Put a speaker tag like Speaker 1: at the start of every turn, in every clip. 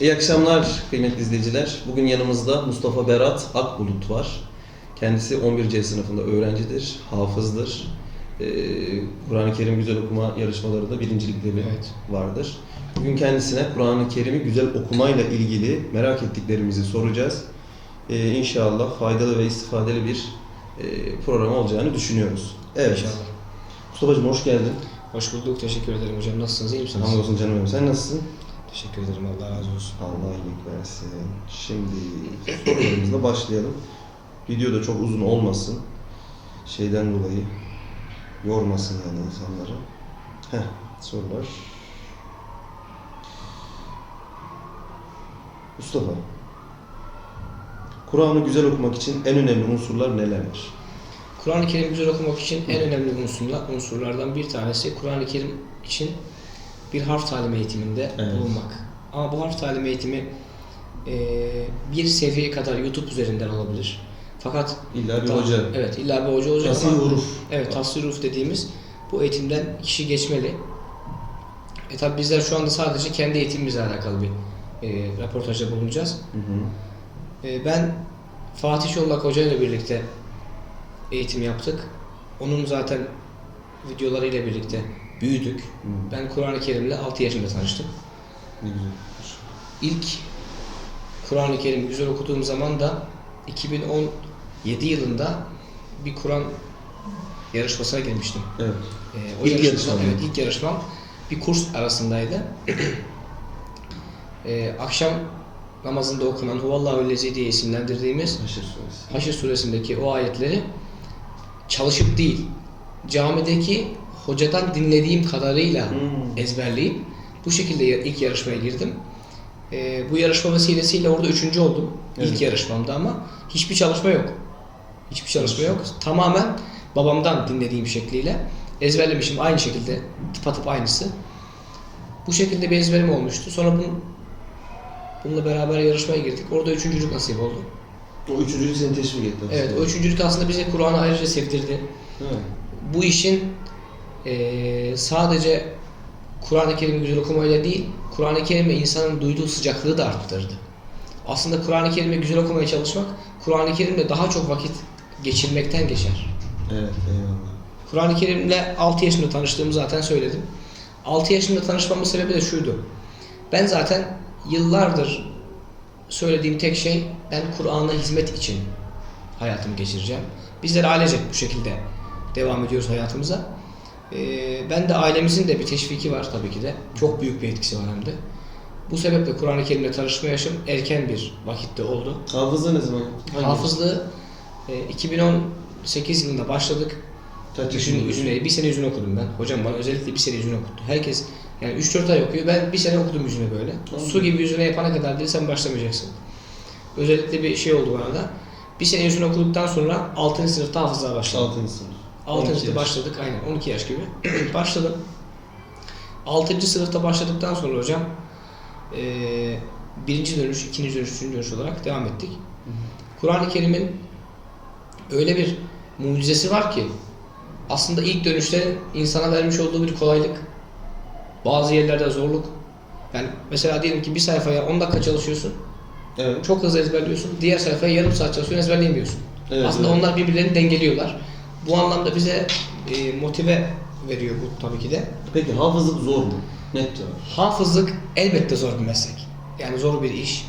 Speaker 1: İyi akşamlar kıymetli izleyiciler. Bugün yanımızda Mustafa Berat Akbulut var. Kendisi 11C sınıfında öğrencidir, hafızdır. Ee, Kur'an-ı Kerim güzel okuma yarışmalarında birincilikleri
Speaker 2: Evet.
Speaker 1: vardır. Bugün kendisine Kur'an-ı Kerim'i güzel okumayla ilgili merak ettiklerimizi soracağız. Ee, inşallah faydalı ve istifadeli bir e, program olacağını düşünüyoruz. Evet.
Speaker 2: İnşallah.
Speaker 1: Mustafa'cığım hoş geldin.
Speaker 2: Hoş bulduk. Teşekkür ederim hocam. Nasılsınız? İyi misiniz?
Speaker 1: Hamdolsun canım benim. Sen nasılsın?
Speaker 2: Teşekkür ederim. Allah razı olsun.
Speaker 1: Allah iyilik versin. Şimdi sorularımızla başlayalım. Video da çok uzun olmasın. Şeyden dolayı yormasın yani insanları. Heh, sorular. Mustafa. Kur'an'ı güzel okumak için en önemli unsurlar nelerdir?
Speaker 2: Kur'an-ı Kerim güzel okumak için en önemli unsurlar, unsurlardan bir tanesi Kur'an-ı Kerim için bir harf talim eğitiminde
Speaker 1: Evet.
Speaker 2: bulunmak. Ama bu harf talim eğitimi eee, bir seviye kadar YouTube üzerinden olabilir. Fakat
Speaker 1: İlla bir hoca.
Speaker 2: Evet, illa bir hoca olacak
Speaker 1: Tasvir
Speaker 2: ama
Speaker 1: huruf.
Speaker 2: Evet, tasviruf dediğimiz bu eğitimden kişi geçmeli. E tabi bizler şu anda sadece kendi eğitimimizle alakalı bir e, röportajda bulunacağız.
Speaker 1: Hı hı.
Speaker 2: E, ben Fatih Şollak Hoca ile birlikte eğitim yaptık. Onun zaten videolarıyla birlikte büyüdük.
Speaker 1: Hı.
Speaker 2: Ben Kur'an-ı Kerim'le 6 yaşında tanıştım.
Speaker 1: Ne güzel.
Speaker 2: İlk Kur'an-ı Kerim'i güzel okuduğum zaman da 2017 yılında bir Kur'an yarışmasına girmiştim.
Speaker 1: Evet.
Speaker 2: Ee, o
Speaker 1: İlk
Speaker 2: yarışma-? Evet, ilk yarışmam bir kurs arasındaydı. Ee, akşam namazında okunan Huvallahu lezi diye isimlendirdiğimiz
Speaker 1: Haşr suresi.
Speaker 2: Haşr suresindeki o ayetleri çalışıp değil, camideki hocadan dinlediğim kadarıyla
Speaker 1: Hmm.
Speaker 2: ezberleyip bu şekilde ilk yarışmaya girdim. Ee, bu yarışma vesilesiyle orada üçüncü oldum.
Speaker 1: Evet.
Speaker 2: İlk yarışmamda ama hiçbir çalışma yok. Hiçbir çalışma yok. Tamamen babamdan dinlediğim şekliyle ezberlemişim aynı şekilde tıpatıp aynısı. Bu şekilde bir ezberim olmuştu. Sonra bunun, bununla beraber yarışmaya girdik. Orada üçüncülük nasip oldu.
Speaker 1: O üçüncülük seni teşvik etti.
Speaker 2: Evet, o üçüncülük aslında bize Kur'an'ı ayrıca sevdirdi.
Speaker 1: Evet.
Speaker 2: Bu işin eee, sadece Kur'an-ı Kerim'i güzel okumayla değil, Kur'an-ı Kerim'e insanın duyduğu sıcaklığı da arttırdı. Aslında Kur'an-ı Kerim'i güzel okumaya çalışmak, Kur'an-ı Kerim'le daha çok vakit geçirmekten geçer.
Speaker 1: Evet, eyvallah.
Speaker 2: Kur'an-ı Kerim'le 6 yaşında tanıştığımı zaten söyledim. 6 yaşında tanışmamın sebebi de şuydu. Ben zaten yıllardır söylediğim tek şey ben Kur'an'a hizmet için hayatımı geçireceğim. Bizler ailecek bu şekilde devam ediyoruz hayatımıza. Ee, ben de ailemizin de bir teşviki var tabii ki de. Çok büyük bir etkisi var hem de. Bu sebeple Kur'an-ı Kerim'le tanışma yaşım erken bir vakitte oldu.
Speaker 1: Hafıza ne zaman? Hangi?
Speaker 2: Hafızlığı e, 2018 yılında başladık.
Speaker 1: Kaç
Speaker 2: yüzüne, bir sene yüzünü okudum ben. Hocam bana özellikle bir sene yüzünü okuttu. Herkes yani 3-4 ay okuyor. Ben bir sene okudum yüzüne böyle.
Speaker 1: Tamam.
Speaker 2: Su gibi yüzüne yapana kadar dedi sen başlamayacaksın. Özellikle bir şey oldu bana da. Bir sene yüzünü okuduktan sonra 6. sınıfta hafızlığa başladım.
Speaker 1: 6. sınıf.
Speaker 2: 6.
Speaker 1: 12
Speaker 2: sınıfta
Speaker 1: yaş.
Speaker 2: başladık aynen 12 yaş gibi. başladım. 6. sınıfta başladıktan sonra hocam eee birinci dönüş, ikinci dönüş, üçüncü dönüş olarak devam ettik. Kur'an-ı Kerim'in öyle bir mucizesi var ki aslında ilk dönüşte insana vermiş olduğu bir kolaylık. Bazı yerlerde zorluk. Yani mesela diyelim ki bir sayfaya 10 dakika çalışıyorsun.
Speaker 1: Evet.
Speaker 2: Çok hızlı ezberliyorsun. Diğer sayfaya yarım saat çalışıyorsun ezberleyemiyorsun.
Speaker 1: Evet,
Speaker 2: aslında
Speaker 1: evet.
Speaker 2: onlar birbirlerini dengeliyorlar. Bu anlamda bize e, motive veriyor bu tabii ki de.
Speaker 1: Peki hafızlık zor mu? Net cevap.
Speaker 2: Hafızlık elbette zor bir meslek. Yani zor bir iş.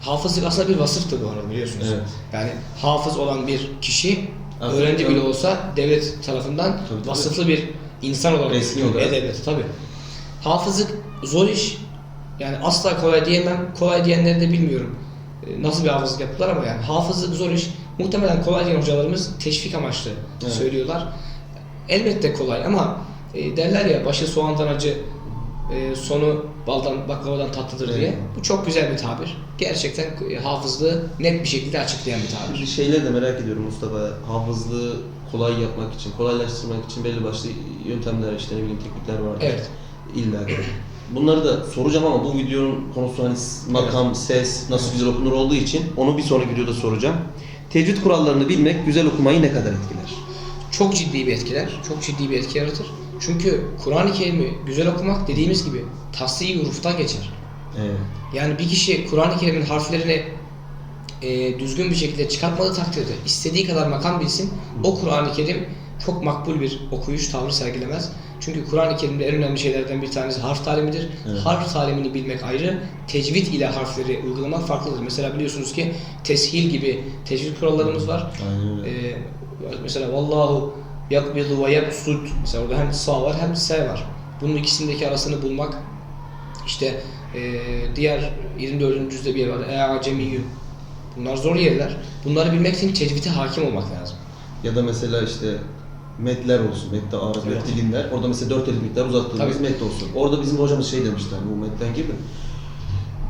Speaker 2: Hafızlık aslında bir vasıftır bu arada biliyorsunuz.
Speaker 1: Evet.
Speaker 2: Yani hafız olan bir kişi
Speaker 1: Aslında
Speaker 2: öğrenci bile olsa devlet tarafından
Speaker 1: Tabii, tabii.
Speaker 2: vasıflı bir insan olarak
Speaker 1: Resmi olarak.
Speaker 2: Evet, tabii. Hafızlık zor iş. Yani asla kolay diyemem. Kolay diyenleri de bilmiyorum. e, Nasıl bir hafızlık yaptılar ama yani hafızlık zor iş. Muhtemelen kolay diyen hocalarımız teşvik amaçlı
Speaker 1: Evet.
Speaker 2: söylüyorlar. Elbette kolay ama e, derler ya başı soğandan acı, e, sonu baldan baklavadan tatlıdır diye.
Speaker 1: Evet.
Speaker 2: Bu çok güzel bir tabir. Gerçekten e, hafızlığı net bir şekilde açıklayan bir tabir.
Speaker 1: Bir şeyleri de merak ediyorum Mustafa. Hafızlığı kolay yapmak için, kolaylaştırmak için belli başlı yöntemler, işte ne bileyim teknikler vardır.
Speaker 2: Evet.
Speaker 1: İlla. Bunları da soracağım ama bu videonun konusu hani makam, ses, nasıl güzel okunur olduğu için onu bir sonraki videoda soracağım. Tecvid kurallarını bilmek güzel okumayı ne kadar etkiler?
Speaker 2: Çok ciddi bir etkiler. Çok ciddi bir etki yaratır. Çünkü Kur'an-ı Kerim'i güzel okumak dediğimiz gibi tasdih huruftan geçer.
Speaker 1: Evet.
Speaker 2: Yani bir kişi Kur'an-ı Kerim'in harflerini e, düzgün bir şekilde çıkartmadığı takdirde istediği kadar makam bilsin o Kur'an-ı Kerim çok makbul bir okuyuş tavrı sergilemez. Çünkü Kur'an-ı Kerim'de en önemli şeylerden bir tanesi harf talimidir.
Speaker 1: Evet.
Speaker 2: Harf talimini bilmek ayrı, tecvid ile harfleri uygulamak farklıdır. Mesela biliyorsunuz ki teshil gibi tecvid kurallarımız var.
Speaker 1: Aynen.
Speaker 2: Ee, mesela vallahu yakbidu ve yabsud mesela orada hem sağ var hem se var. Bunun ikisindeki arasını bulmak işte ee, diğer 24. cüzde bir yer var. Ea cemiyyü. Bunlar zor yerler. Bunları bilmek için tecvide hakim olmak lazım.
Speaker 1: Ya da mesela işte metler olsun, mette arız,
Speaker 2: Evet.
Speaker 1: mette dinler. Orada mesela dört elif miktar uzattığımız
Speaker 2: Tabii.
Speaker 1: mette olsun. Orada bizim hocamız şey demişler bu metten gibi.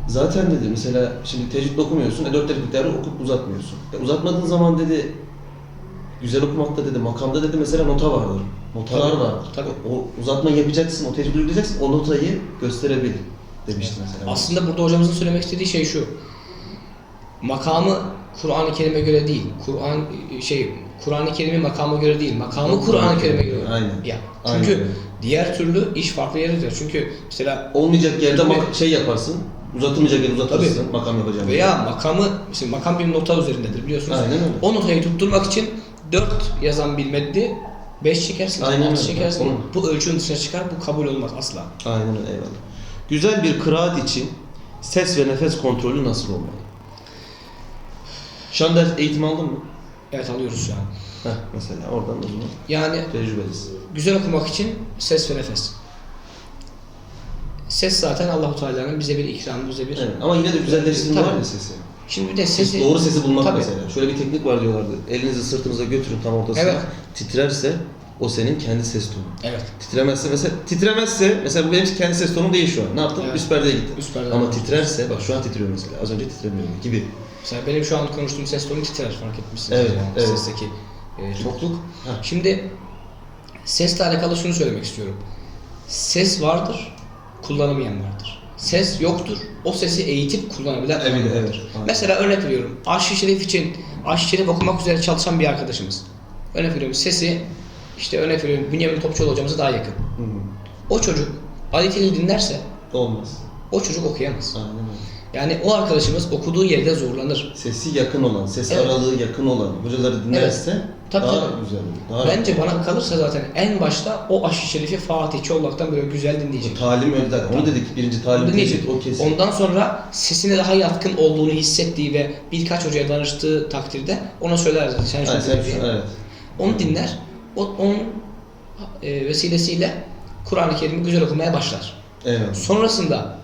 Speaker 1: Zaten dedi mesela şimdi tecvid okumuyorsun, e dört elif miktarı okup uzatmıyorsun. E, uzatmadığın zaman dedi güzel okumakta dedi, makamda dedi mesela nota vardır. Notalar vardır.
Speaker 2: tabii.
Speaker 1: O uzatma yapacaksın, o tecvid uygulayacaksın, o notayı gösterebil demişti mesela.
Speaker 2: Aslında burada hocamızın söylemek istediği şey şu. Makamı Kur'an-ı Kerim'e göre değil. Kur'an şey Kur'an-ı Kerim'in makamı göre değil. Makamı Kur'an-ı Kerim'e göre.
Speaker 1: Aynen.
Speaker 2: Ya.
Speaker 1: Aynen
Speaker 2: Çünkü
Speaker 1: öyle.
Speaker 2: diğer türlü iş farklı yere gider. Çünkü mesela
Speaker 1: Olmayacak yerde
Speaker 2: Tabii.
Speaker 1: mak- şey yaparsın, uzatılmayacak yerde uzatırsın, makam yapacağım.
Speaker 2: veya makamı mesela makam bir nota üzerindedir biliyorsunuz.
Speaker 1: Aynen öyle.
Speaker 2: O notayı tutturmak için 4 yazan bir metni 5 çekersin,
Speaker 1: Aynen
Speaker 2: 6
Speaker 1: öyle.
Speaker 2: çekersin.
Speaker 1: Onu-
Speaker 2: Bu ölçünün dışına çıkar, bu kabul olmaz asla.
Speaker 1: Aynen öyle, eyvallah. Güzel bir kıraat için ses ve nefes kontrolü nasıl olmalı? Şu an ders eğitim aldın mı?
Speaker 2: Evet alıyoruz şu an.
Speaker 1: Heh, mesela oradan o zaman
Speaker 2: Yani
Speaker 1: tecrübelisin.
Speaker 2: güzel okumak için ses ve nefes. Ses zaten Allahu Teala'nın bize bir ikramı, bize bir
Speaker 1: Evet. Ama yine de güzelleştirme
Speaker 2: Tabii.
Speaker 1: var ya sesi.
Speaker 2: Şimdi bir de
Speaker 1: Ses,
Speaker 2: sesi
Speaker 1: doğru sesi bulmak
Speaker 2: Tabii.
Speaker 1: mesela. Şöyle bir teknik var diyorlardı. Elinizi sırtınıza götürün tam ortasına.
Speaker 2: Evet.
Speaker 1: Titrerse o senin kendi ses tonu.
Speaker 2: Evet.
Speaker 1: Titremezse mesela titremezse mesela bu benim kendi ses tonum değil şu an. Ne yaptım?
Speaker 2: Evet.
Speaker 1: Üst perdeye gittim.
Speaker 2: Üst perdeye
Speaker 1: Ama titrerse bak şu an titriyor mesela. Az önce titremiyorum gibi.
Speaker 2: Mesela benim şu an konuştuğum ses tonu titrer fark etmişsiniz
Speaker 1: Evet,
Speaker 2: yani
Speaker 1: evet.
Speaker 2: sesteki e, çokluk.
Speaker 1: Ha.
Speaker 2: Şimdi sesle alakalı şunu söylemek istiyorum. Ses vardır, kullanamayan vardır. Ses yoktur, o sesi eğitip kullanabilen
Speaker 1: Evet, evet.
Speaker 2: vardır.
Speaker 1: Aynen.
Speaker 2: Mesela örnek veriyorum, Aşk-ı Şerif için, Aşk-ı Şerif okumak üzere çalışan bir arkadaşımız. Örnek veriyorum, sesi, işte örnek veriyorum, Bünyamin Topçuoğlu hocamıza daha yakın.
Speaker 1: Hı hı.
Speaker 2: O çocuk Aliteli dinlerse,
Speaker 1: Olmaz.
Speaker 2: o çocuk okuyamaz.
Speaker 1: Aynen öyle.
Speaker 2: Yani o arkadaşımız okuduğu yerde zorlanır.
Speaker 1: Sesi yakın olan, ses
Speaker 2: Evet.
Speaker 1: aralığı yakın olan hocaları dinlerse
Speaker 2: Tabii,
Speaker 1: daha
Speaker 2: tabii.
Speaker 1: güzel olur. Daha
Speaker 2: Bence bana kalırsa zaten en başta o aşı şerifi Fatihçi olmaktan böyle güzel dinleyecek.
Speaker 1: Bu talim öyle zaten. Onu dedik birinci talim
Speaker 2: Dinleyecek.
Speaker 1: o kesin.
Speaker 2: Ondan sonra sesine daha yatkın olduğunu hissettiği ve birkaç hocaya danıştığı takdirde ona söyler zaten. Sen şunu
Speaker 1: sen şu, evet.
Speaker 2: Onu dinler. O, onun e, vesilesiyle Kur'an-ı Kerim'i güzel okumaya başlar.
Speaker 1: Evet.
Speaker 2: Sonrasında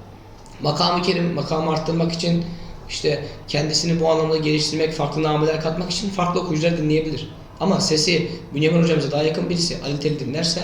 Speaker 2: makamı kerim, makamı arttırmak için işte kendisini bu anlamda geliştirmek, farklı nameler katmak için farklı okuyucular dinleyebilir. Ama sesi Bünyamin hocamıza daha yakın birisi Ali Teli dinlerse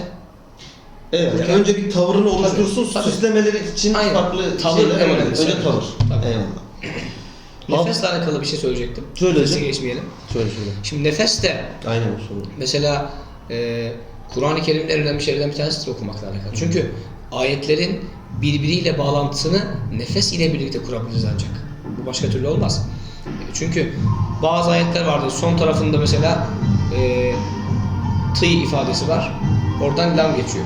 Speaker 1: Evet. Yani önce bir tavrını oluştursun.
Speaker 2: Tabii, tabii.
Speaker 1: Süslemeleri için
Speaker 2: Aynen.
Speaker 1: farklı
Speaker 2: Tavır
Speaker 1: şeyler
Speaker 2: en önemlisi.
Speaker 1: Önce tavır.
Speaker 2: Tabii.
Speaker 1: Eyvallah.
Speaker 2: nefesle alakalı bir şey söyleyecektim.
Speaker 1: Söyle
Speaker 2: Nefese geçmeyelim.
Speaker 1: Şöyle şöyle.
Speaker 2: Şimdi nefes de
Speaker 1: Aynen soru.
Speaker 2: mesela e, Kur'an-ı Kerim'in en önemli şeylerden bir tanesidir okumakla alakalı. Çünkü ayetlerin birbiriyle bağlantısını nefes ile birlikte kurabiliriz ancak. Bu başka türlü olmaz. Çünkü bazı ayetler vardır. Son tarafında mesela e, tı ifadesi var. Oradan lam geçiyor.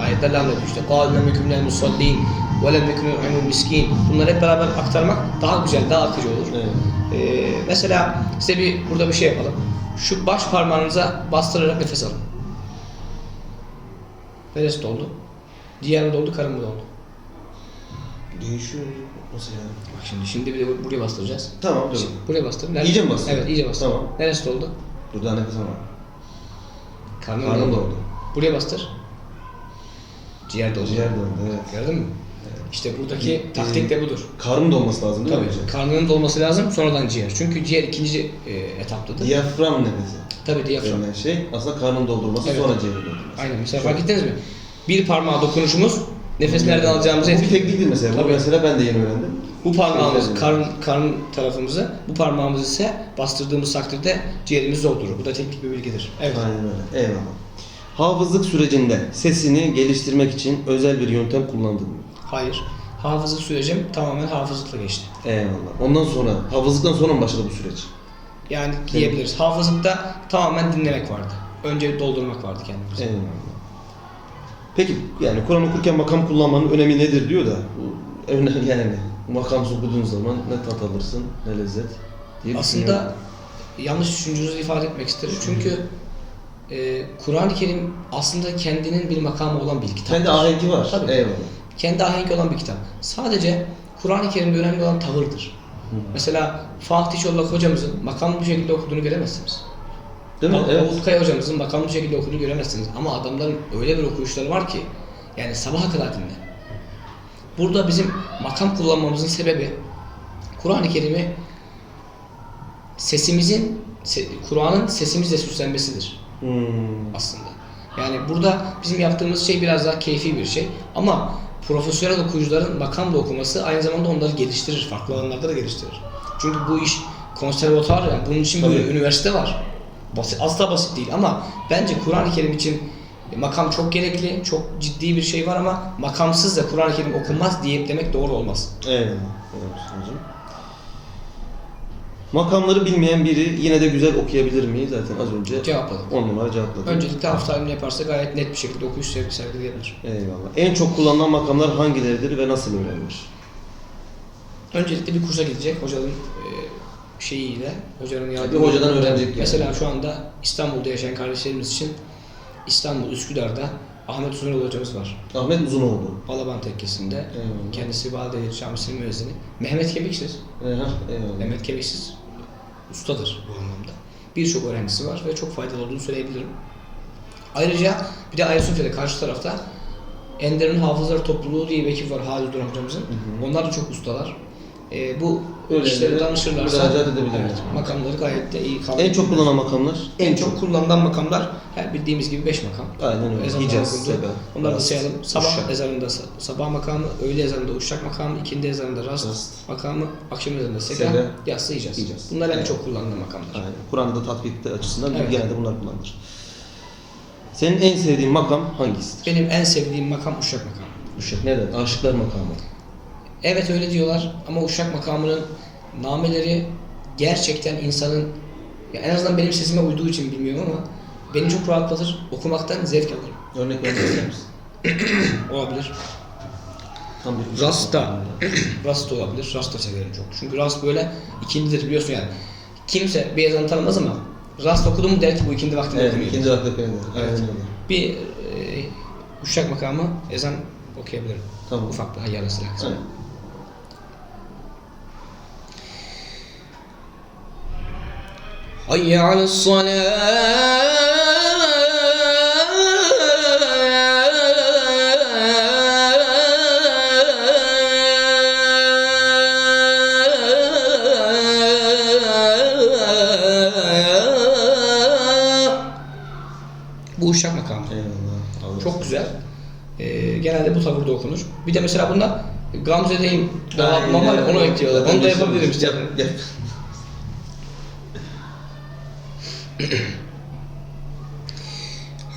Speaker 2: Ayetler lam geçiyor. İşte قَالْ لَمْ يَكُمْ لَا مُصَلِّينَ وَلَمْ يَكُمْ يُعِمُ miskin. Bunları hep beraber aktarmak daha güzel, daha akıcı olur.
Speaker 1: Evet.
Speaker 2: Ee, mesela size bir burada bir şey yapalım. Şu baş parmağınıza bastırarak nefes alın. Neresi doldu? Diğer doldu, karın mı doldu?
Speaker 1: Değişiyor. Nasıl yani?
Speaker 2: Bak şimdi, şimdi bir de buraya bastıracağız.
Speaker 1: Tamam dur.
Speaker 2: Şimdi buraya bastır. Nerede?
Speaker 1: İyice mi bastır?
Speaker 2: Evet, iyice bastır.
Speaker 1: Tamam.
Speaker 2: Neresi doldu?
Speaker 1: Dur daha nefes alma.
Speaker 2: Karnın,
Speaker 1: Karnım
Speaker 2: doldu.
Speaker 1: doldu.
Speaker 2: Buraya bastır. Ciğer doldu.
Speaker 1: Ciğer döndü evet.
Speaker 2: Gördün mü? İşte buradaki
Speaker 1: Ee,
Speaker 2: taktik de budur.
Speaker 1: Karnım dolması lazım değil
Speaker 2: Tabii.
Speaker 1: mi? hocam?
Speaker 2: Karnının dolması lazım, sonradan ciğer. Çünkü ciğer ikinci e, etaptadır.
Speaker 1: Diyafram nefesi.
Speaker 2: Tabii diyafram.
Speaker 1: Denilen şey aslında karnın doldurması
Speaker 2: Evet.
Speaker 1: sonra ciğeri doldurması.
Speaker 2: Aynen. Mesela fark ettiniz mi? Bir parmağa dokunuşumuz nefes nereden alacağımızı
Speaker 1: Bu bir tekniktir mesela. Bu
Speaker 2: Tabii.
Speaker 1: mesela ben de yeni öğrendim.
Speaker 2: Bu parmağımız karın, karın tarafımızı, bu parmağımız ise bastırdığımız takdirde ciğerimizi doldurur. Bu da teknik bir bilgidir. Evet.
Speaker 1: Aynen öyle. Eyvallah. Hafızlık sürecinde sesini geliştirmek için özel bir yöntem kullandın mı?
Speaker 2: Hayır. Hafızlık sürecim tamamen hafızlıkla geçti.
Speaker 1: Eyvallah. Ondan sonra, hafızlıktan sonra mı başladı bu süreç?
Speaker 2: Yani diyebiliriz. Hafızlıkta tamamen dinlemek vardı. Önce doldurmak vardı kendimizi.
Speaker 1: Eyvallah. Peki yani Kur'an okurken makam kullanmanın önemi nedir diyor da önemli yani. Makam okuduğun zaman ne tat alırsın ne lezzet diye.
Speaker 2: Aslında yanlış düşüncenizi ifade etmek isterim. Çünkü e, Kur'an-ı Kerim aslında kendinin bir makamı olan bir kitap.
Speaker 1: kendi ahengi var.
Speaker 2: Tabii.
Speaker 1: Eyvallah.
Speaker 2: Kendi ahengi olan bir kitap. Sadece Kur'an-ı Kerim'de önemli olan tavırdır. Mesela Fatih Çollak hocamızın makamlı bir şekilde okuduğunu göremezsiniz.
Speaker 1: Değil mi?
Speaker 2: Ama
Speaker 1: Evet.
Speaker 2: Kaya hocamızın makamlı bir şekilde okuduğunu göremezsiniz. Ama adamların öyle bir okuyuşları var ki yani sabaha kadar dinle. Burada bizim makam kullanmamızın sebebi Kur'an-ı Kerim'i sesimizin, se- Kur'an'ın sesimizle süslenmesidir
Speaker 1: Hmm.
Speaker 2: aslında. Yani burada bizim yaptığımız şey biraz daha keyfi bir şey. Ama profesyonel okuyucuların makamla okuması aynı zamanda onları geliştirir. Farklı alanlarda da geliştirir. Çünkü bu iş konservatuar yani bunun için bir
Speaker 1: Tabii.
Speaker 2: üniversite var. Basit, asla basit değil ama bence Kur'an-ı Kerim için makam çok gerekli, çok ciddi bir şey var ama makamsız da Kur'an-ı Kerim okunmaz diye demek doğru olmaz.
Speaker 1: Eyvallah hocam. Makamları bilmeyen biri yine de güzel okuyabilir mi? Zaten az önce
Speaker 2: Cevapladım.
Speaker 1: 10 numara cevapladım.
Speaker 2: Öncelikle hafta talimini yaparsa gayet net bir şekilde okuyuş sevgi sergileyebilir.
Speaker 1: Eyvallah. En çok kullanılan makamlar hangileridir ve nasıl öğrenilir?
Speaker 2: Öncelikle bir kursa gidecek hocanın e, şeyiyle, hocanın
Speaker 1: Bir
Speaker 2: yardımıyla.
Speaker 1: hocadan öğrenecek yani.
Speaker 2: Mesela şu anda İstanbul'da yaşayan kardeşlerimiz için İstanbul Üsküdar'da Ahmet Uzunoğlu hocamız var.
Speaker 1: Ahmet Uzunoğlu.
Speaker 2: Balaban Tekkesi'nde.
Speaker 1: Eyvallah.
Speaker 2: Kendisi Valideyet Camisi'nin müezzini. Mehmet Kebiksiz.
Speaker 1: Eyvallah. Eyvallah.
Speaker 2: Mehmet Kebiksiz ustadır bu anlamda. Birçok öğrencisi var ve çok faydalı olduğunu söyleyebilirim. Ayrıca bir de Ayasofya'da karşı tarafta Ender'in Hafızları Topluluğu diye bir ekip var Halil Duran hocamızın.
Speaker 1: hı.
Speaker 2: Onlar da çok ustalar. Ee, bu
Speaker 1: Öyle
Speaker 2: işleri
Speaker 1: de
Speaker 2: danışırlarsa
Speaker 1: müracaat edebilirler.
Speaker 2: evet, makamları gayet de iyi kavrar.
Speaker 1: En çok kullanılan makamlar?
Speaker 2: en çok kullanılan makamlar her bildiğimiz gibi 5 makam.
Speaker 1: Aynen öyle.
Speaker 2: Ezanlar
Speaker 1: Hicaz. Sebe,
Speaker 2: Onları da sayalım. Sabah
Speaker 1: Uşak.
Speaker 2: ezanında sa- sabah makamı, öğle ezanında uşak makamı, ikindi ezanında rast,
Speaker 1: Rast.
Speaker 2: makamı, akşam ezanında seka,
Speaker 1: Sebe,
Speaker 2: yatsı icaz.
Speaker 1: icaz.
Speaker 2: Bunlar en
Speaker 1: Evet.
Speaker 2: çok kullanılan makamlar.
Speaker 1: Aynen. Kur'an'da tatbikte açısından
Speaker 2: Evet.
Speaker 1: genelde bunlar kullanılır. Senin en sevdiğin makam hangisidir?
Speaker 2: Benim en sevdiğim makam uşak makamı.
Speaker 1: Uşak. Neden? Aşıklar makamı.
Speaker 2: Evet öyle diyorlar ama uşak makamının nameleri gerçekten insanın ya en azından benim sesime uyduğu için bilmiyorum ama beni çok rahatlatır. Okumaktan zevk alırım.
Speaker 1: Örnek vermek ister misin?
Speaker 2: Olabilir.
Speaker 1: Tam bir
Speaker 2: Rasta. Rast da olabilir. Rast da severim çok. Çünkü Rast böyle ikindidir biliyorsun yani. Kimse bir ezanı tanımaz ama Rast okudu mu der ki bu ikindi vaktinde
Speaker 1: Evet,
Speaker 2: okunuyor.
Speaker 1: ikinci vakti okuyanlar. Aynen
Speaker 2: Evet. Bir e, uşak makamı ezan okuyabilirim.
Speaker 1: Tamam.
Speaker 2: Ufak bir kısmı.
Speaker 1: Aynen.
Speaker 2: حي على الصلاة Bu uşak makamı.
Speaker 1: Eyvallah. Allah
Speaker 2: Çok güzel. Ee, genelde bu tavırda okunur. Bir de mesela bunda Gamze'deyim dağıtma var ya, onu ekliyorlar. Onu da yapabilirim işte.
Speaker 1: Yap, yap.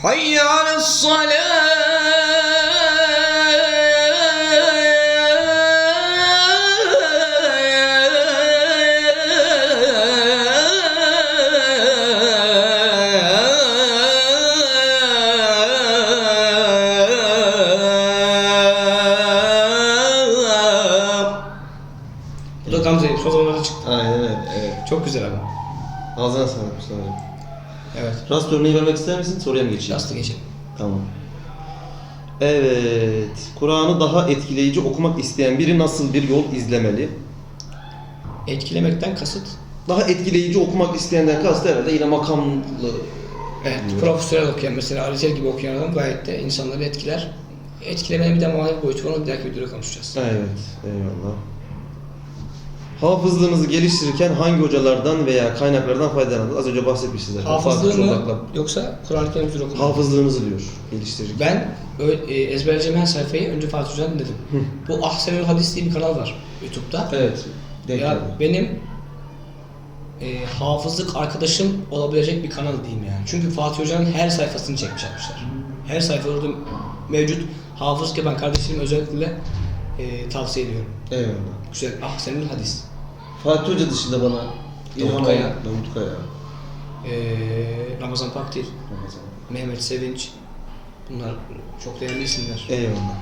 Speaker 2: حي على الصلاة Bu da Gamze son zamanlarda çıktı.
Speaker 1: Aynen öyle. Evet.
Speaker 2: Çok güzel abi.
Speaker 1: Ağzına sağlık Mustafa hocam.
Speaker 2: Evet.
Speaker 1: Rast örneği vermek ister misin? Soruya mı geçeyim?
Speaker 2: Yastık geçelim.
Speaker 1: Tamam. Evet. Kur'an'ı daha etkileyici okumak isteyen biri nasıl bir yol izlemeli?
Speaker 2: Etkilemekten kasıt
Speaker 1: Daha etkileyici okumak isteyenden kastı herhalde yine makamlı.
Speaker 2: Evet, profesyonel okuyan mesela Arizel gibi okuyan adam gayet de insanları etkiler. Etkilemenin bir de manevi boyutu var, onu bir dahaki videoda konuşacağız.
Speaker 1: Evet. Eyvallah. Hafızlığınızı geliştirirken hangi hocalardan veya kaynaklardan faydalandınız? Az önce bahsetmiştiniz zaten.
Speaker 2: Hafızlığı
Speaker 1: Fatih
Speaker 2: mı
Speaker 1: Çolak'la.
Speaker 2: yoksa Kur'an-ı Kerim üzere okuma?
Speaker 1: Hafızlığınızı diyor geliştirirken.
Speaker 2: Ben ö- e, ezberleyeceğim her sayfayı önce Fatih Hoca'dan dinledim. Bu Ahsenül Hadis diye bir kanal var YouTube'da.
Speaker 1: Evet. Denk
Speaker 2: Ya
Speaker 1: geldi.
Speaker 2: benim e, hafızlık arkadaşım olabilecek bir kanal diyeyim yani. Çünkü Fatih Hoca'nın her sayfasını çekmiş yapmışlar. Her sayfa orada mevcut. Hafızlık yapan kardeşlerim özellikle e, tavsiye ediyorum.
Speaker 1: Eyvallah.
Speaker 2: Güzel. Ahsenül Hadis.
Speaker 1: Fatih Hoca dışında bana İlham
Speaker 2: Kaya.
Speaker 1: olan- Davut Kaya.
Speaker 2: Ee, Ramazan Pakdil,
Speaker 1: Ramazan.
Speaker 2: Mehmet Sevinç. Bunlar çok değerli isimler.
Speaker 1: Eyvallah.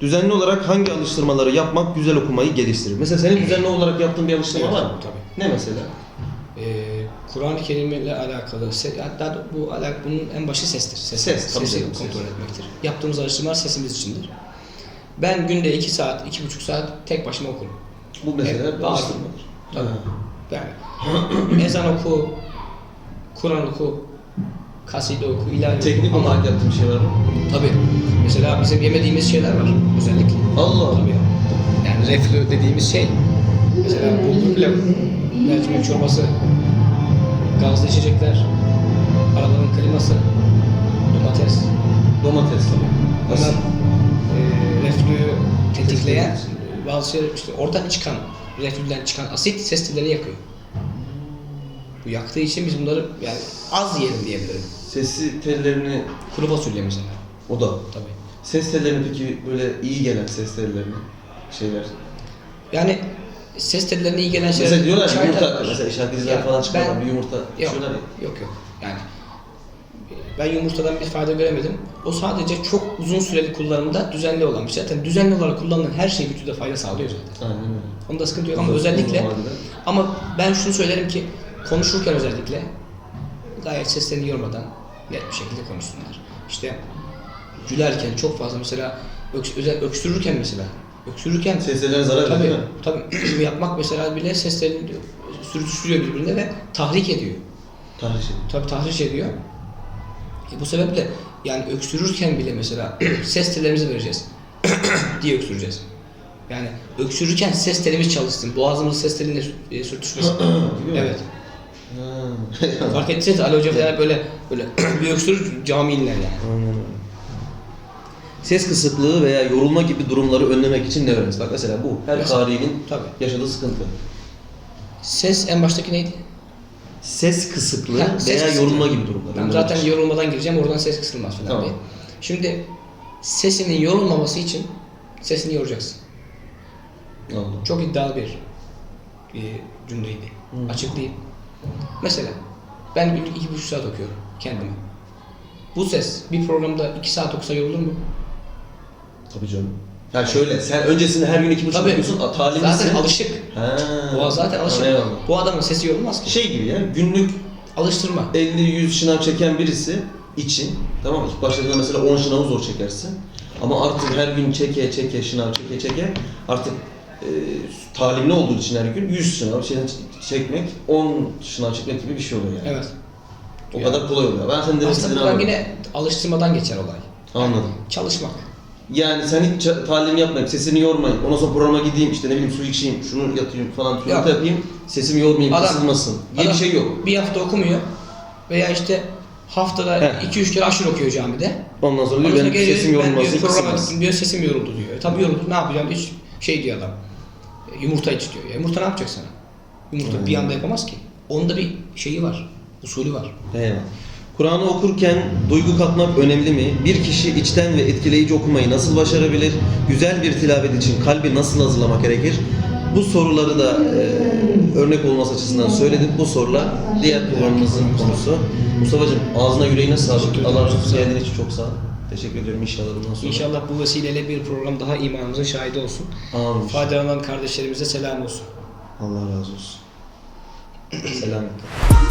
Speaker 1: Düzenli olarak hangi alıştırmaları yapmak güzel okumayı geliştirir? Mesela senin düzenli olarak yaptığın bir alıştırma var mı?
Speaker 2: tabii.
Speaker 1: Ne mesela?
Speaker 2: Ee, Kur'an-ı Kerim ile alakalı, se- hatta bu alak bunun en başı sestir. Ses,
Speaker 1: Ses, tabii
Speaker 2: sesi
Speaker 1: canım,
Speaker 2: kontrol
Speaker 1: ses.
Speaker 2: etmektir. Yaptığımız alıştırmalar sesimiz içindir. Ben günde 2 saat, iki buçuk saat tek başıma okurum.
Speaker 1: Bu mesela
Speaker 2: Evet, bazı. Tabii. Yani ezan oku, Kur'an oku, kaside oku, ilahi oku.
Speaker 1: Teknik
Speaker 2: Ama-
Speaker 1: olarak yaptığın bir şey var?
Speaker 2: Tabii. Mesela bizim yemediğimiz şeyler var özellikle.
Speaker 1: Allah.
Speaker 2: Tabii. Yani reflü dediğimiz şey. Mesela bulgur pilavı, mercimek çorbası, gazlı içecekler, arabanın kliması, domates.
Speaker 1: Domates.
Speaker 2: Bunlar e, reflüyü tetikleyen bazı şeyler işte oradan çıkan, reflüden çıkan asit ses tellerini yakıyor. Bu yaktığı için biz bunları yani az yiyelim diyebilirim.
Speaker 1: Sesi tellerini
Speaker 2: Kuru fasulye mesela.
Speaker 1: o da.
Speaker 2: Tabii.
Speaker 1: Ses tellerini peki böyle iyi gelen ses tellerini şeyler.
Speaker 2: Yani ses tellerine iyi gelen şeyler.
Speaker 1: Mesela diyorlar
Speaker 2: çaylar
Speaker 1: yumurta mesela şarkıcılar
Speaker 2: Ya
Speaker 1: falan çıkıyorlar bir yumurta
Speaker 2: Yok,
Speaker 1: ya.
Speaker 2: yok yok. Yani ben yumurtadan bir fayda göremedim. O sadece çok uzun süreli kullanımda düzenli olan bir şey. Zaten düzenli olarak kullanılan her şey vücuda fayda sağlıyor zaten.
Speaker 1: Aynen öyle.
Speaker 2: Onda sıkıntı yok ama özellikle ama ben şunu söylerim ki konuşurken özellikle gayet seslerini yormadan net bir şekilde konuşsunlar. İşte gülerken çok fazla mesela öks, özel öksürürken mesela öksürürken
Speaker 1: Ses tellerine zarar veriyor
Speaker 2: tabii,
Speaker 1: değil mi?
Speaker 2: tabii yapmak mesela bile seslerini sürtüştürüyor birbirine ve tahrik ediyor.
Speaker 1: Tahriş ediyor.
Speaker 2: Tabii tahriş ediyor. E bu sebeple yani öksürürken bile mesela ses tellerimizi vereceğiz diye öksüreceğiz. Yani öksürürken ses telimiz çalışsın. Boğazımız ses teline e, sürtüşmesin. evet. Fark etseniz Ali Hoca falan böyle böyle bir öksürür cami inler yani.
Speaker 1: Öyle. Ses kısıklığı veya yorulma gibi durumları önlemek için ne öğreniriz? Bak mesela bu her
Speaker 2: Mesela-
Speaker 1: karinin
Speaker 2: Tabii.
Speaker 1: yaşadığı sıkıntı.
Speaker 2: Ses en baştaki neydi?
Speaker 1: Ses kısıklığı
Speaker 2: Ha, ses
Speaker 1: veya
Speaker 2: kısıklığı.
Speaker 1: yorulma gibi durumlar.
Speaker 2: Ben zaten
Speaker 1: için.
Speaker 2: yorulmadan gireceğim oradan ses kısılmaz falan
Speaker 1: Tamam.
Speaker 2: diye. Şimdi sesinin yorulmaması için sesini yoracaksın.
Speaker 1: Allah.
Speaker 2: Çok iddialı bir e, cümleydi.
Speaker 1: Hı.
Speaker 2: Açıklayayım. Mesela ben günlük iki buçuk saat okuyorum kendime. Bu ses bir programda iki saat okusa yorulur mu?
Speaker 1: Tabii canım. Ha şöyle sen öncesinde her gün iki buçuk a- Talimlisin.
Speaker 2: Zaten alışık.
Speaker 1: Ha.
Speaker 2: Boğaz zaten
Speaker 1: eyvallah.
Speaker 2: Bu adamın sesi yorulmaz ki.
Speaker 1: Şey gibi ya günlük
Speaker 2: Alıştırma.
Speaker 1: 50-100 şınav çeken birisi için tamam mı? İlk başladığında mesela 10 şınavı zor çekersin. Ama artık her gün çeke çeke şınav çeke çeke artık e, talimli olduğu için her gün 100 şınav şey, çekmek 10 şınav çekmek gibi bir şey oluyor yani.
Speaker 2: Evet.
Speaker 1: O kadar kolay oluyor. Ben senin demek
Speaker 2: Aslında
Speaker 1: istediğini
Speaker 2: buradan
Speaker 1: anladım.
Speaker 2: yine alıştırmadan geçer olay.
Speaker 1: Anladım.
Speaker 2: Çalışmak.
Speaker 1: Yani sen hiç talim yapmayıp sesini yormayın. Ondan sonra programa gideyim işte ne bileyim su içeyim, şunu yatayım falan tuvalete
Speaker 2: Yok.
Speaker 1: yapayım. Sesimi yormayayım,
Speaker 2: Adam-
Speaker 1: kısılmasın. diye bir
Speaker 2: Adam
Speaker 1: şey yok.
Speaker 2: Bir hafta okumuyor veya işte haftada
Speaker 1: Heh.
Speaker 2: 2-3 kere aşırı okuyor camide.
Speaker 1: Ondan sonra diyor
Speaker 2: Ondan sonra
Speaker 1: benim
Speaker 2: geliyor,
Speaker 1: sesim
Speaker 2: ben diyor,
Speaker 1: yorulmasın,
Speaker 2: programa
Speaker 1: kısılmasın.
Speaker 2: gittim diyor sesim yoruldu diyor. E, tabii yoruldu ne yapacağım hiç şey diyor adam. E, Yumurta iç diyor. Ya, yumurta ne yapacak sana? Yumurta bir anda yapamaz ki. Onda bir şeyi var. Usulü var.
Speaker 1: Eyvallah. Kur'an'ı okurken duygu katmak önemli mi? Bir kişi içten ve etkileyici okumayı nasıl başarabilir? Güzel bir tilavet için kalbi nasıl hazırlamak gerekir? Bu soruları da e, örnek olması açısından söyledim. Bu sorular diğer programımızın konusu. Mustafa'cığım ağzına yüreğine sağlık. Allah razı olsun. Geldiğin için çok sağ ol. Teşekkür ediyorum inşallah bundan sonra.
Speaker 2: İnşallah bu vesileyle bir program daha imanımızın şahidi olsun.
Speaker 1: Amin.
Speaker 2: Faydalanan kardeşlerimize selam olsun.
Speaker 1: Allah razı olsun. Selametle.